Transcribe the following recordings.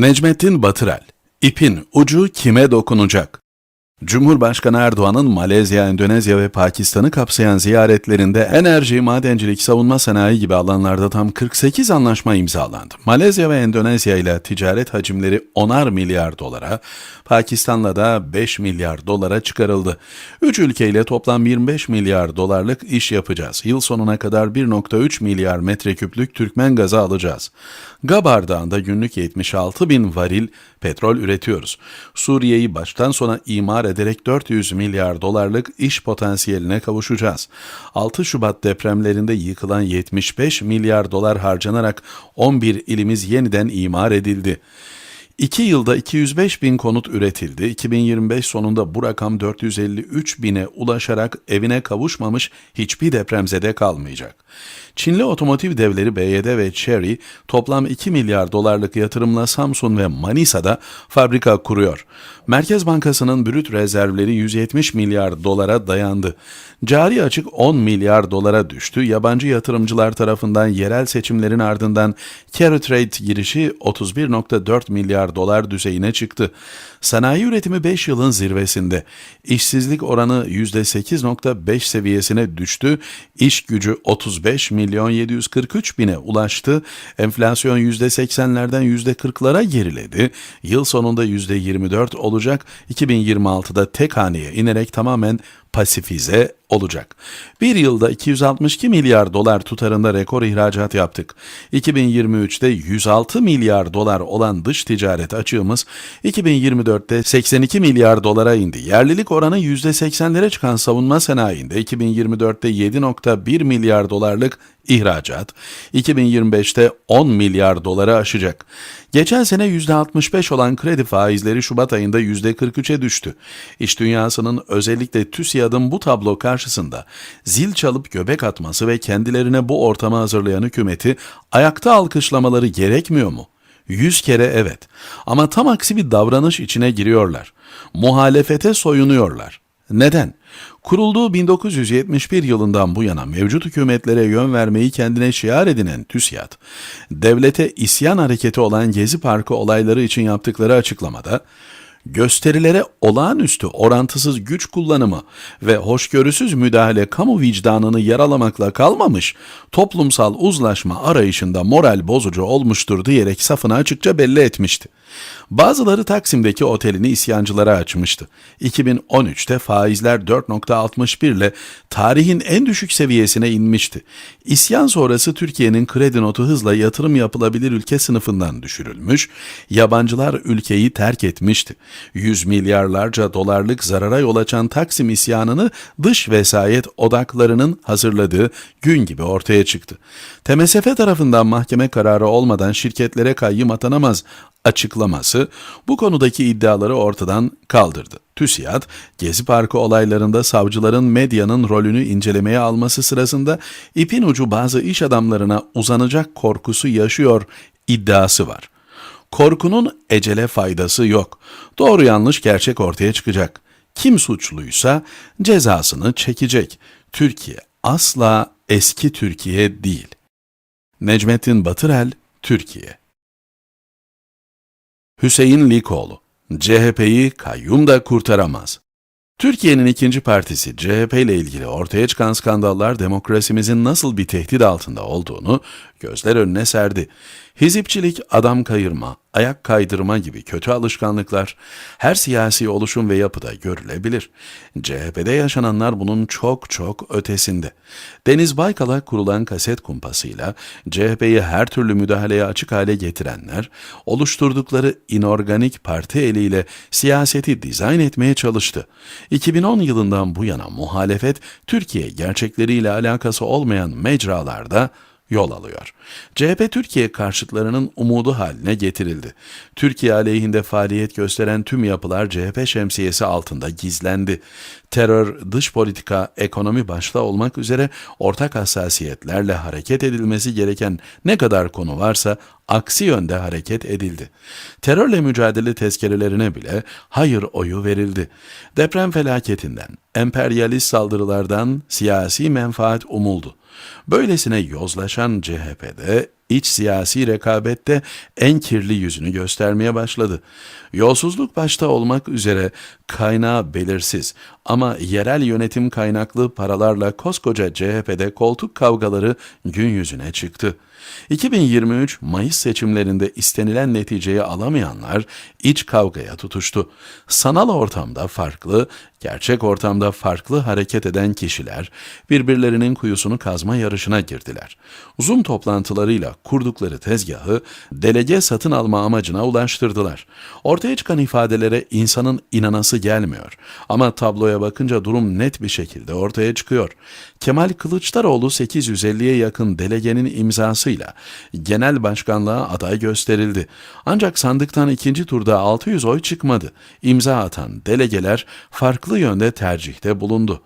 Necmettin Batırel, İpin ucu kime dokunacak? Cumhurbaşkanı Erdoğan'ın Malezya, Endonezya ve Pakistan'ı kapsayan ziyaretlerinde enerji, madencilik, savunma sanayi gibi alanlarda tam 48 anlaşma imzalandı. Malezya ve Endonezya ile ticaret hacimleri 10'ar milyar dolara, Pakistan'la da 5 milyar dolara çıkarıldı. Üç ülkeyle toplam 25 milyar dolarlık iş yapacağız. Yıl sonuna kadar 1.3 milyar metreküplük Türkmen gazı alacağız. Gabar Dağı'nda günlük 76 bin varil petrol üretiyoruz. Suriye'yi baştan sona imar ederek 400 milyar dolarlık iş potansiyeline kavuşacağız. 6 Şubat depremlerinde yıkılan 75 milyar dolar harcanarak 11 ilimiz yeniden imar edildi. 2 yılda 205 bin konut üretildi. 2025 sonunda bu rakam 453 bine ulaşarak evine kavuşmamış hiçbir depremzede kalmayacak. Çinli otomotiv devleri BYD ve Chery toplam 2 milyar dolarlık yatırımla Samsun ve Manisa'da fabrika kuruyor. Merkez Bankası'nın brüt rezervleri 170 milyar dolara dayandı. Cari açık 10 milyar dolara düştü. Yabancı yatırımcılar tarafından yerel seçimlerin ardından Carry Trade girişi 31.4 milyar dolar düzeyine çıktı. Sanayi üretimi 5 yılın zirvesinde. İşsizlik oranı %8.5 seviyesine düştü. İş gücü 35 milyon 743 bine ulaştı. Enflasyon %80'lerden %40'lara geriledi. Yıl sonunda %24 olacak. 2026'da tek haneye inerek tamamen pasifize olacak. Bir yılda 262 milyar dolar tutarında rekor ihracat yaptık. 2023'te 106 milyar dolar olan dış ticaret açığımız 2024'te 82 milyar dolara indi. Yerlilik oranı %80'lere çıkan savunma sanayinde 2024'te 7.1 milyar dolarlık ihracat 2025'te 10 milyar doları aşacak. Geçen sene %65 olan kredi faizleri Şubat ayında %43'e düştü. İş dünyasının özellikle TÜSİAD'ın bu tablo karşısında zil çalıp göbek atması ve kendilerine bu ortamı hazırlayan hükümeti ayakta alkışlamaları gerekmiyor mu? Yüz kere evet. Ama tam aksi bir davranış içine giriyorlar. Muhalefete soyunuyorlar. Neden? Kurulduğu 1971 yılından bu yana mevcut hükümetlere yön vermeyi kendine şiar edinen TÜSİAD, devlete isyan hareketi olan Gezi Parkı olayları için yaptıkları açıklamada, gösterilere olağanüstü orantısız güç kullanımı ve hoşgörüsüz müdahale kamu vicdanını yaralamakla kalmamış, toplumsal uzlaşma arayışında moral bozucu olmuştur diyerek safını açıkça belli etmişti. Bazıları Taksim'deki otelini isyancılara açmıştı. 2013'te faizler 4.61 ile tarihin en düşük seviyesine inmişti. İsyan sonrası Türkiye'nin kredi notu hızla yatırım yapılabilir ülke sınıfından düşürülmüş, yabancılar ülkeyi terk etmişti. Yüz milyarlarca dolarlık zarara yol açan Taksim isyanını dış vesayet odaklarının hazırladığı gün gibi ortaya çıktı. TMSF tarafından mahkeme kararı olmadan şirketlere kayyım atanamaz açıklaması bu konudaki iddiaları ortadan kaldırdı. TÜSİAD, Gezi Parkı olaylarında savcıların medyanın rolünü incelemeye alması sırasında ipin ucu bazı iş adamlarına uzanacak korkusu yaşıyor iddiası var. Korkunun ecele faydası yok. Doğru yanlış gerçek ortaya çıkacak. Kim suçluysa cezasını çekecek. Türkiye asla eski Türkiye değil. Necmettin Batırel, Türkiye Hüseyin Likoğlu, CHP'yi kayyum da kurtaramaz. Türkiye'nin ikinci partisi CHP ile ilgili ortaya çıkan skandallar demokrasimizin nasıl bir tehdit altında olduğunu gözler önüne serdi. Hizipçilik, adam kayırma, ayak kaydırma gibi kötü alışkanlıklar her siyasi oluşum ve yapıda görülebilir. CHP'de yaşananlar bunun çok çok ötesinde. Deniz Baykal'a kurulan kaset kumpasıyla CHP'yi her türlü müdahaleye açık hale getirenler, oluşturdukları inorganik parti eliyle siyaseti dizayn etmeye çalıştı. 2010 yılından bu yana muhalefet, Türkiye gerçekleriyle alakası olmayan mecralarda yol alıyor. CHP Türkiye karşıtlarının umudu haline getirildi. Türkiye aleyhinde faaliyet gösteren tüm yapılar CHP şemsiyesi altında gizlendi. Terör, dış politika, ekonomi başta olmak üzere ortak hassasiyetlerle hareket edilmesi gereken ne kadar konu varsa aksi yönde hareket edildi. Terörle mücadele tezkerelerine bile hayır oyu verildi. Deprem felaketinden, emperyalist saldırılardan siyasi menfaat umuldu. Böylesine yozlaşan CHP'de iç siyasi rekabette en kirli yüzünü göstermeye başladı. Yolsuzluk başta olmak üzere kaynağı belirsiz ama yerel yönetim kaynaklı paralarla koskoca CHP'de koltuk kavgaları gün yüzüne çıktı. 2023 Mayıs seçimlerinde istenilen neticeyi alamayanlar iç kavgaya tutuştu. Sanal ortamda farklı, gerçek ortamda farklı hareket eden kişiler birbirlerinin kuyusunu kazma yarışına girdiler. Zoom toplantılarıyla kurdukları tezgahı delege satın alma amacına ulaştırdılar. Ortaya çıkan ifadelere insanın inanası gelmiyor. Ama tabloya bakınca durum net bir şekilde ortaya çıkıyor. Kemal Kılıçdaroğlu 850'ye yakın delegenin imzasıyla genel başkanlığa aday gösterildi. Ancak sandıktan ikinci turda 600 oy çıkmadı. İmza atan delegeler farklı yönde tercihte bulundu.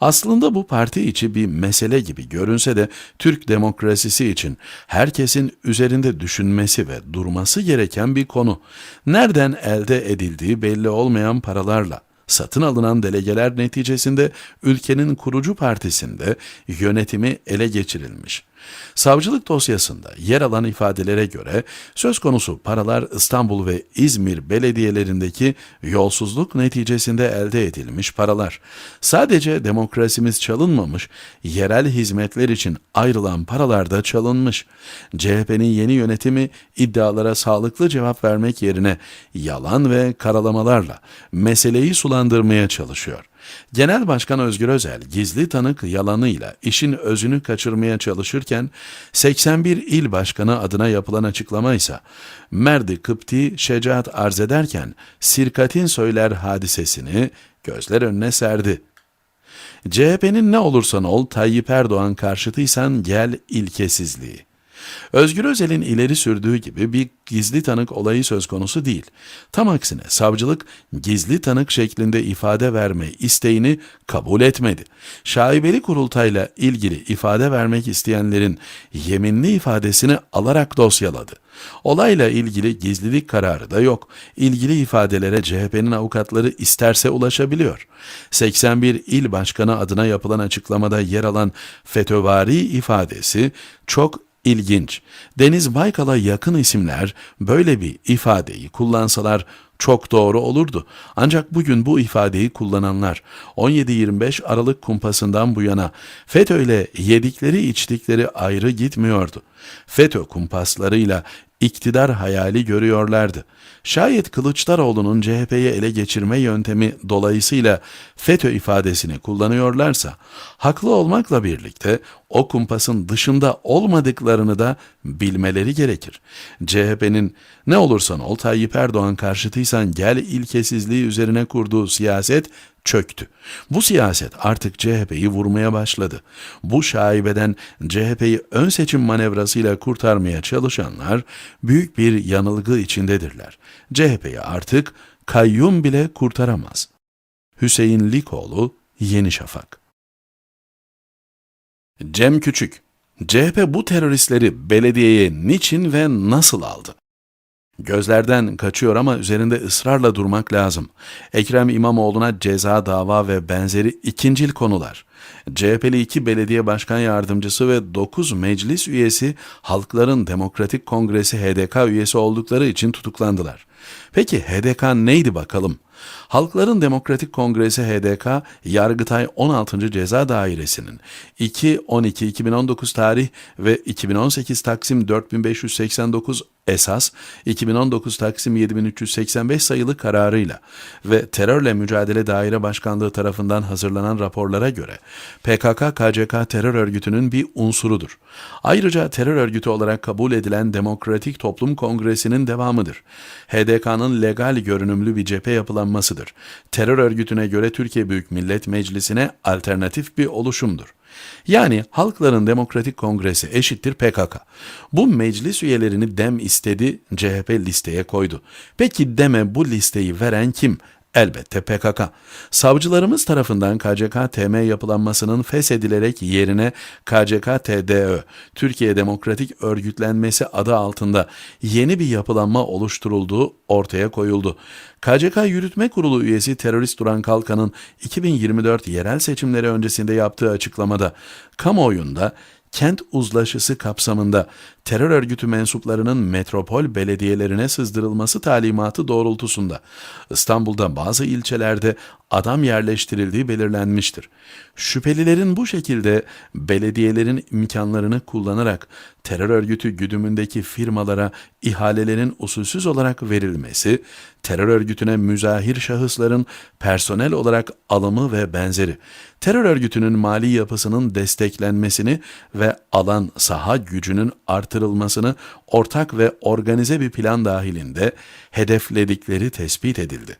Aslında bu parti içi bir mesele gibi görünse de Türk demokrasisi için herkesin üzerinde düşünmesi ve durması gereken bir konu. Nereden elde edildiği belli olmayan paralarla satın alınan delegeler neticesinde ülkenin kurucu partisinde yönetimi ele geçirilmiş. Savcılık dosyasında yer alan ifadelere göre söz konusu paralar İstanbul ve İzmir belediyelerindeki yolsuzluk neticesinde elde edilmiş paralar. Sadece demokrasimiz çalınmamış, yerel hizmetler için ayrılan paralar da çalınmış. CHP'nin yeni yönetimi iddialara sağlıklı cevap vermek yerine yalan ve karalamalarla meseleyi sulandırmaya çalışıyor. Genel Başkan Özgür Özel gizli tanık yalanıyla işin özünü kaçırmaya çalışırken 81 il başkanı adına yapılan açıklama ise Merdi Kıpti şecaat arz ederken sirkatin söyler hadisesini gözler önüne serdi. CHP'nin ne olursan ol Tayyip Erdoğan karşıtıysan gel ilkesizliği. Özgür Özel'in ileri sürdüğü gibi bir gizli tanık olayı söz konusu değil. Tam aksine savcılık gizli tanık şeklinde ifade verme isteğini kabul etmedi. Şaibeli kurultayla ilgili ifade vermek isteyenlerin yeminli ifadesini alarak dosyaladı. Olayla ilgili gizlilik kararı da yok. İlgili ifadelere CHP'nin avukatları isterse ulaşabiliyor. 81 il başkanı adına yapılan açıklamada yer alan FETÖ'vari ifadesi çok İlginç. Deniz Baykal'a yakın isimler böyle bir ifadeyi kullansalar çok doğru olurdu. Ancak bugün bu ifadeyi kullananlar 17-25 Aralık kumpasından bu yana FETÖ ile yedikleri içtikleri ayrı gitmiyordu. FETÖ kumpaslarıyla iktidar hayali görüyorlardı. Şayet Kılıçdaroğlu'nun CHP'yi ele geçirme yöntemi dolayısıyla FETÖ ifadesini kullanıyorlarsa, haklı olmakla birlikte o kumpasın dışında olmadıklarını da bilmeleri gerekir. CHP'nin ne olursan ol Tayyip Erdoğan karşıtıysan gel ilkesizliği üzerine kurduğu siyaset çöktü. Bu siyaset artık CHP'yi vurmaya başladı. Bu şaibeden CHP'yi ön seçim manevrasıyla kurtarmaya çalışanlar büyük bir yanılgı içindedirler. CHP'yi artık kayyum bile kurtaramaz. Hüseyin Likoğlu, Yeni Şafak Cem Küçük CHP bu teröristleri belediyeye niçin ve nasıl aldı? Gözlerden kaçıyor ama üzerinde ısrarla durmak lazım. Ekrem İmamoğlu'na ceza, dava ve benzeri ikincil konular. CHP'li iki belediye başkan yardımcısı ve 9 meclis üyesi Halkların Demokratik Kongresi HDK üyesi oldukları için tutuklandılar. Peki HDK neydi bakalım? Halkların Demokratik Kongresi HDK, Yargıtay 16. Ceza Dairesi'nin 2-12-2019 tarih ve 2018 Taksim 4589 esas 2019 Taksim 7385 sayılı kararıyla ve Terörle Mücadele Daire Başkanlığı tarafından hazırlanan raporlara göre PKK-KCK terör örgütünün bir unsurudur. Ayrıca terör örgütü olarak kabul edilen Demokratik Toplum Kongresi'nin devamıdır. HDK'nın legal görünümlü bir cephe yapılanmasıdır. Terör örgütüne göre Türkiye Büyük Millet Meclisi'ne alternatif bir oluşumdur. Yani Halkların Demokratik Kongresi eşittir PKK. Bu meclis üyelerini DEM istedi, CHP listeye koydu. Peki DEM'e bu listeyi veren kim? Elbette PKK. Savcılarımız tarafından KCK-TM yapılanmasının feshedilerek yerine KCK-TDÖ, Türkiye Demokratik Örgütlenmesi adı altında yeni bir yapılanma oluşturulduğu ortaya koyuldu. KCK Yürütme Kurulu üyesi terörist Duran Kalkan'ın 2024 yerel seçimleri öncesinde yaptığı açıklamada kamuoyunda kent uzlaşısı kapsamında terör örgütü mensuplarının metropol belediyelerine sızdırılması talimatı doğrultusunda İstanbul'da bazı ilçelerde adam yerleştirildiği belirlenmiştir. Şüphelilerin bu şekilde belediyelerin imkanlarını kullanarak terör örgütü güdümündeki firmalara ihalelerin usulsüz olarak verilmesi, terör örgütüne müzahir şahısların personel olarak alımı ve benzeri, terör örgütünün mali yapısının desteklenmesini ve alan saha gücünün artırılmasını ortak ve organize bir plan dahilinde hedefledikleri tespit edildi.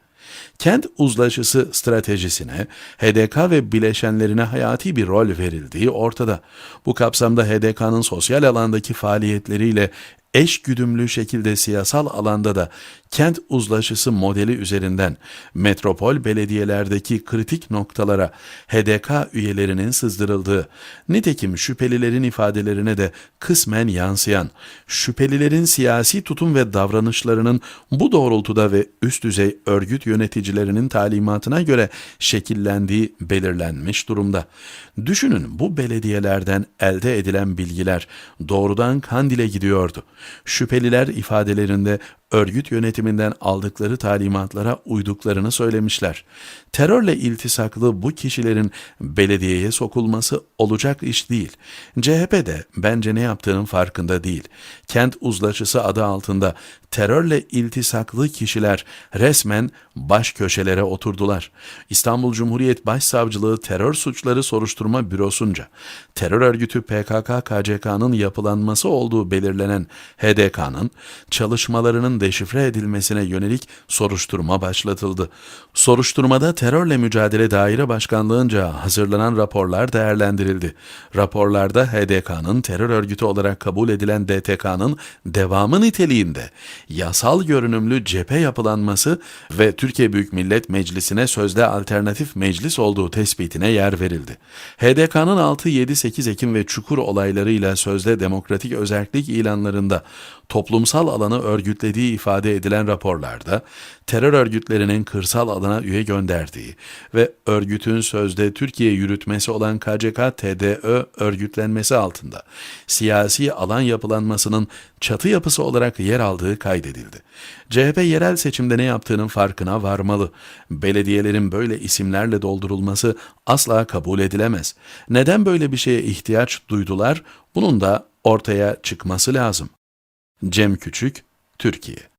Kent uzlaşısı stratejisine HDK ve bileşenlerine hayati bir rol verildiği ortada. Bu kapsamda HDK'nın sosyal alandaki faaliyetleriyle eş güdümlü şekilde siyasal alanda da kent uzlaşısı modeli üzerinden metropol belediyelerdeki kritik noktalara HDK üyelerinin sızdırıldığı, nitekim şüphelilerin ifadelerine de kısmen yansıyan, şüphelilerin siyasi tutum ve davranışlarının bu doğrultuda ve üst düzey örgüt yöneticilerinin talimatına göre şekillendiği belirlenmiş durumda. Düşünün bu belediyelerden elde edilen bilgiler doğrudan Kandil'e gidiyordu. Şüpheliler ifadelerinde örgüt yönetiminden aldıkları talimatlara uyduklarını söylemişler. Terörle iltisaklı bu kişilerin belediyeye sokulması olacak iş değil. CHP de bence ne yaptığının farkında değil. Kent uzlaşısı adı altında terörle iltisaklı kişiler resmen baş köşelere oturdular. İstanbul Cumhuriyet Başsavcılığı Terör Suçları Soruşturma Bürosunca terör örgütü PKK-KCK'nın yapılanması olduğu belirlenen HDK'nın çalışmalarının deşifre edilmesine yönelik soruşturma başlatıldı. Soruşturmada terörle mücadele daire başkanlığınca hazırlanan raporlar değerlendirildi. Raporlarda HDK'nın terör örgütü olarak kabul edilen DTK'nın devamı niteliğinde yasal görünümlü cephe yapılanması ve Türkiye Büyük Millet Meclisi'ne sözde alternatif meclis olduğu tespitine yer verildi. HDK'nın 6, 7, 8 Ekim ve Çukur olaylarıyla sözde demokratik özellik ilanlarında toplumsal alanı örgütlediği ifade edilen raporlarda terör örgütlerinin kırsal alana üye gönderdiği ve örgütün sözde Türkiye yürütmesi olan KCK-TDÖ örgütlenmesi altında siyasi alan yapılanmasının çatı yapısı olarak yer aldığı kaydedildi. CHP yerel seçimde ne yaptığının farkına varmalı. Belediyelerin böyle isimlerle doldurulması asla kabul edilemez. Neden böyle bir şeye ihtiyaç duydular? Bunun da ortaya çıkması lazım. Cem Küçük, Türkiye